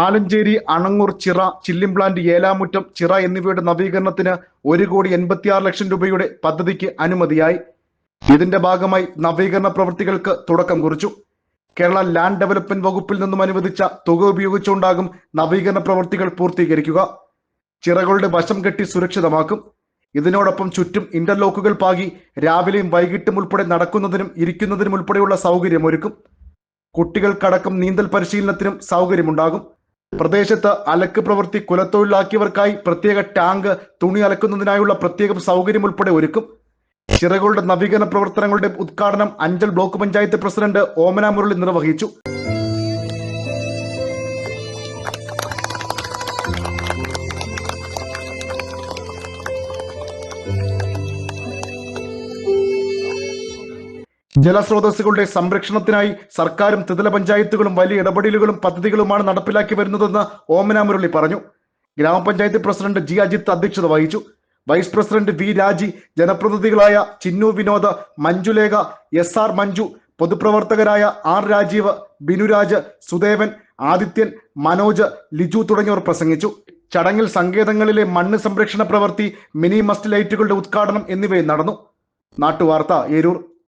ആലഞ്ചേരി അണങ്ങൂർ ചിറ ചില്ലിംപ്ലാന്റ് ഏലാമുറ്റം ചിറ എന്നിവയുടെ നവീകരണത്തിന് ഒരു കോടി എൺപത്തിയാറ് ലക്ഷം രൂപയുടെ പദ്ധതിക്ക് അനുമതിയായി. ഇതിന്റെ ഭാഗമായി നവീകരണ പ്രവൃത്തികൾക്ക് തുടക്കം കുറിച്ചു. കേരള ലാൻഡ് ഡെവലപ്മെന്റ് വകുപ്പിൽ നിന്നും അനുവദിച്ച തുക ഉപയോഗിച്ചുകൊണ്ടാകും നവീകരണ പ്രവൃത്തികൾ പൂർത്തീകരിക്കുക. ചിറകളുടെ വശം കെട്ടി സുരക്ഷിതമാക്കും. ഇതിനോടൊപ്പം ചുറ്റും ഇന്റർലോക്കുകൾ പാകി രാവിലെയും വൈകിട്ടും ഉൾപ്പെടെ നടക്കുന്നതിനും ഇരിക്കുന്നതിനും ഉൾപ്പെടെയുള്ള സൗകര്യമൊരുക്കും. കുട്ടികൾക്കടക്കം നീന്തൽ പരിശീലനത്തിനും സൗകര്യമുണ്ടാകും. പ്രദേശത്ത് അലക്ക് പ്രവൃത്തി കുലത്തൊഴിലാക്കിയവർക്കായി പ്രത്യേക ടാങ്ക് തുണി അലക്കുന്നതിനായുള്ള പ്രത്യേകം സൗകര്യം ഉൾപ്പെടെ ഒരുക്കും. ചിറകളുടെ നവീകരണ പ്രവർത്തനങ്ങളുടെ ഉദ്ഘാടനം അഞ്ചൽ ബ്ലോക്ക് പഞ്ചായത്ത് പ്രസിഡന്റ് ഓമന മുരളി നിർവഹിച്ചു. ജലസ്രോതസ്സുകളുടെ സംരക്ഷണത്തിനായി സർക്കാരും ത്രിതല പഞ്ചായത്തുകളും വലിയ ഇടപെടലുകളും പദ്ധതികളുമാണ് നടപ്പിലാക്കി വരുന്നതെന്ന് ഓമന മുരളി പറഞ്ഞു. ഗ്രാമപഞ്ചായത്ത് പ്രസിഡന്റ് ജി അജിത്ത് അധ്യക്ഷത വഹിച്ചു. വൈസ് പ്രസിഡന്റ് വി രാജി ജനപ്രതിനിധികളായ ചിന്നു വിനോദ് മഞ്ജുലേഖ എസ് ആർ മഞ്ജു പൊതുപ്രവർത്തകരായ ആർ രാജീവ് ബിനുരാജ് സുദേവൻ ആദിത്യൻ മനോജ് ലിജു തുടങ്ങിയവർ പ്രസംഗിച്ചു. ചടങ്ങിൽ സങ്കേതങ്ങളിലെ മണ്ണ് സംരക്ഷണ പ്രവൃത്തി മിനി മസ്റ്റ് ലൈറ്റുകളുടെ ഉദ്ഘാടനം എന്നിവയും നടന്നു. നാട്ടുവാർത്ത ഏരൂർ.